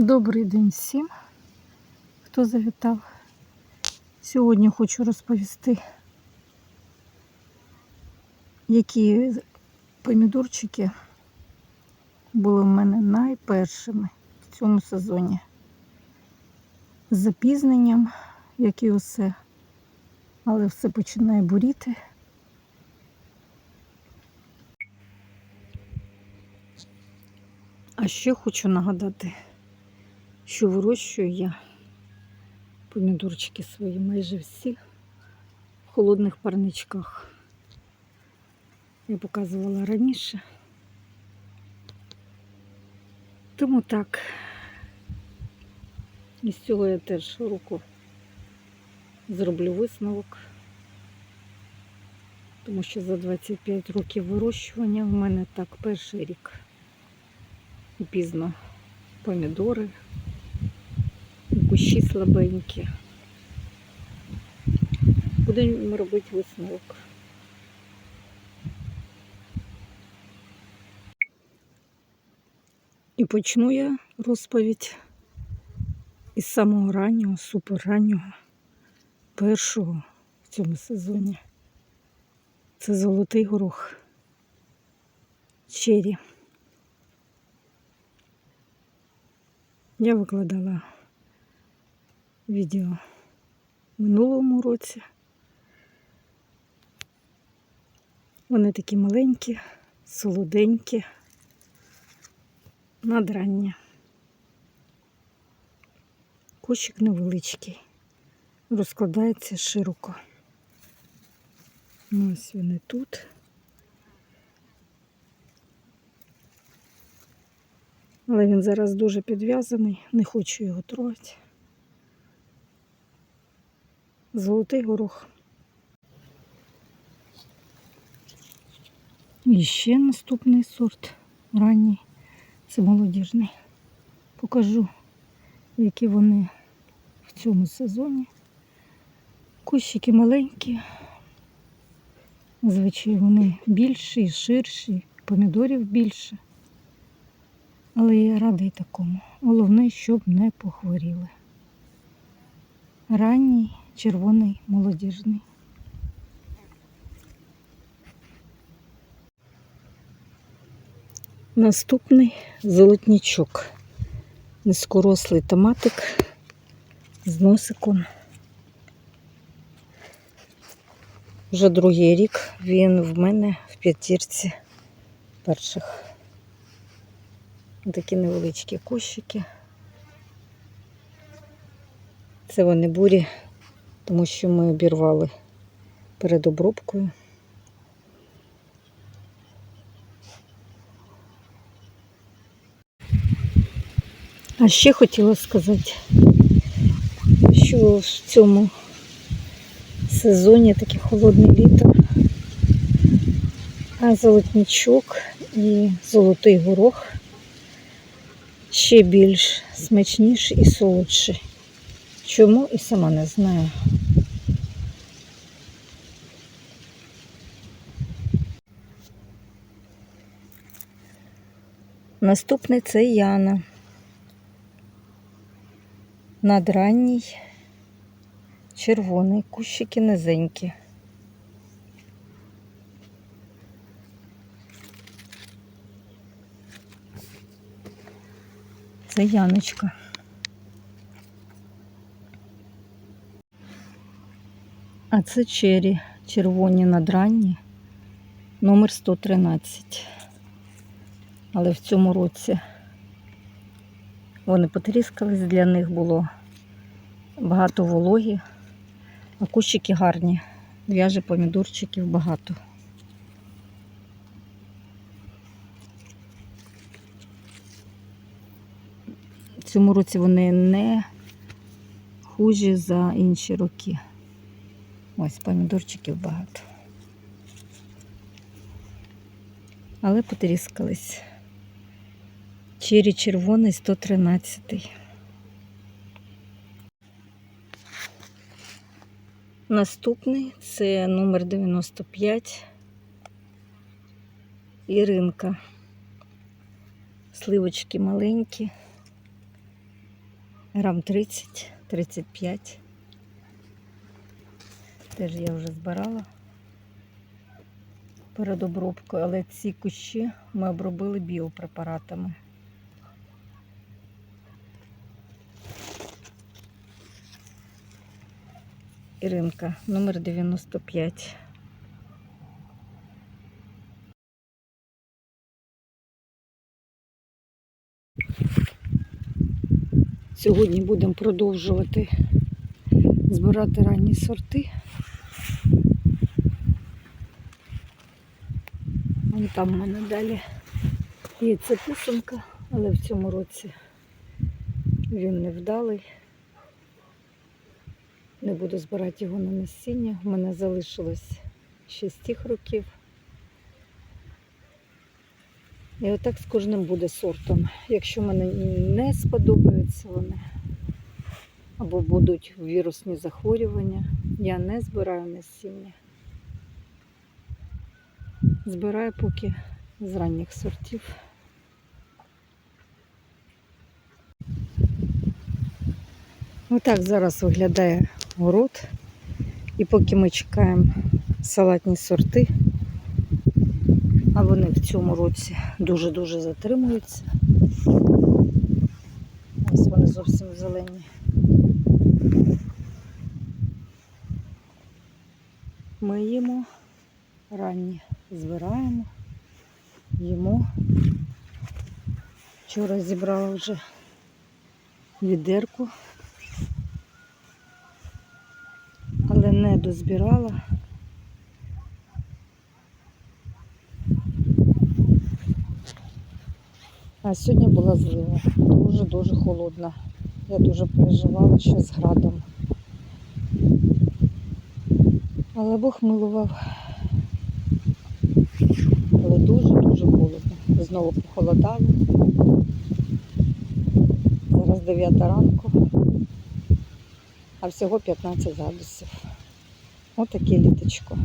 Добрий день всім, хто завітав. Сьогодні хочу розповісти, які помідорчики були в мене найпершими в цьому сезоні. З запізненням, як і усе, але все починає буріти. А ще хочу нагадати, що вирощую я помідорчики свої майже всі в холодних парничках. Я показувала раніше. Тому так. І з цього я теж руку зроблю висновок. Тому що за 25 років вирощування в мене так перший рік. І пізно помідори, кущі слабенькі. Будемо робити висновок. І почну я розповідь із самого раннього, суперраннього, першого в цьому сезоні. Це золотий горох. Чері. Я викладала відео в минулому році. Вони такі маленькі, солоденькі, надранні. Кущик невеличкий, розкладається широко. Ну, Ось вони тут. Але він зараз дуже підв'язаний, не хочу його трогати. Золотий горох. І ще наступний сорт ранній. Це молодіжний. Покажу, які вони в цьому сезоні. Кущики маленькі. Звичайно, вони більші, ширші, помідорів більше. Але я радий такому. Головне, щоб не похворіли. Ранній, червоний, молодіжний. Наступний золотничок. Низькорослий томатик з носиком. Вже другий рік він в мене в п'ятірці перших. Такі невеличкі кущики. Це вони бурі, тому що ми обірвали перед обробкою. А ще хотіла сказати, що в цьому сезоні таке холодне літо, а золотничок і золотий горох ще більш смачніший і солодший. Чому і сама не знаю. Наступний це Яна. Надранній, червоний, кущики низенькі. Це Яночка. А це чері, червоні надранні, номер 113. Але в цьому році вони потріскались, для них було багато вологі, а кущики гарні. В'яже помідорчиків багато. В цьому році вони не хужі за інші роки. Ось помідорчиків багато. Але потріскались. Чері червоний 113. Наступний це номер 95. Іринка. Сливочки маленькі. Грам 30, 35. Теж я вже збирала перед обробкою, але ці кущі ми обробили біопрепаратами. Іринка, номер 95. Сьогодні будемо продовжувати збирати ранні сорти. Вон там в мене далі є ця писанка, але в цьому році він невдалий. Не буду збирати його на насіння. У мене залишилось ще з тих років. І отак з кожним буде сортом. Якщо мені не сподобаються вони, або будуть вірусні захворювання, я не збираю насіння. Збираю поки з ранніх сортів. Отак зараз виглядає город. І поки ми чекаємо салатні сорти, а вони в цьому році дуже-дуже затримуються. Ось вони зовсім зелені. Ми їмо ранні, збираємо, їмо. Вчора зібрала вже відерку, але не дозбирала. А сьогодні була злива, дуже-дуже холодна. Я дуже переживала, що з градом. Але Бог милував. Але дуже-дуже холодно. Знову похолодало. Зараз 9 ранку, а всього 15 градусів. Отаке літочко.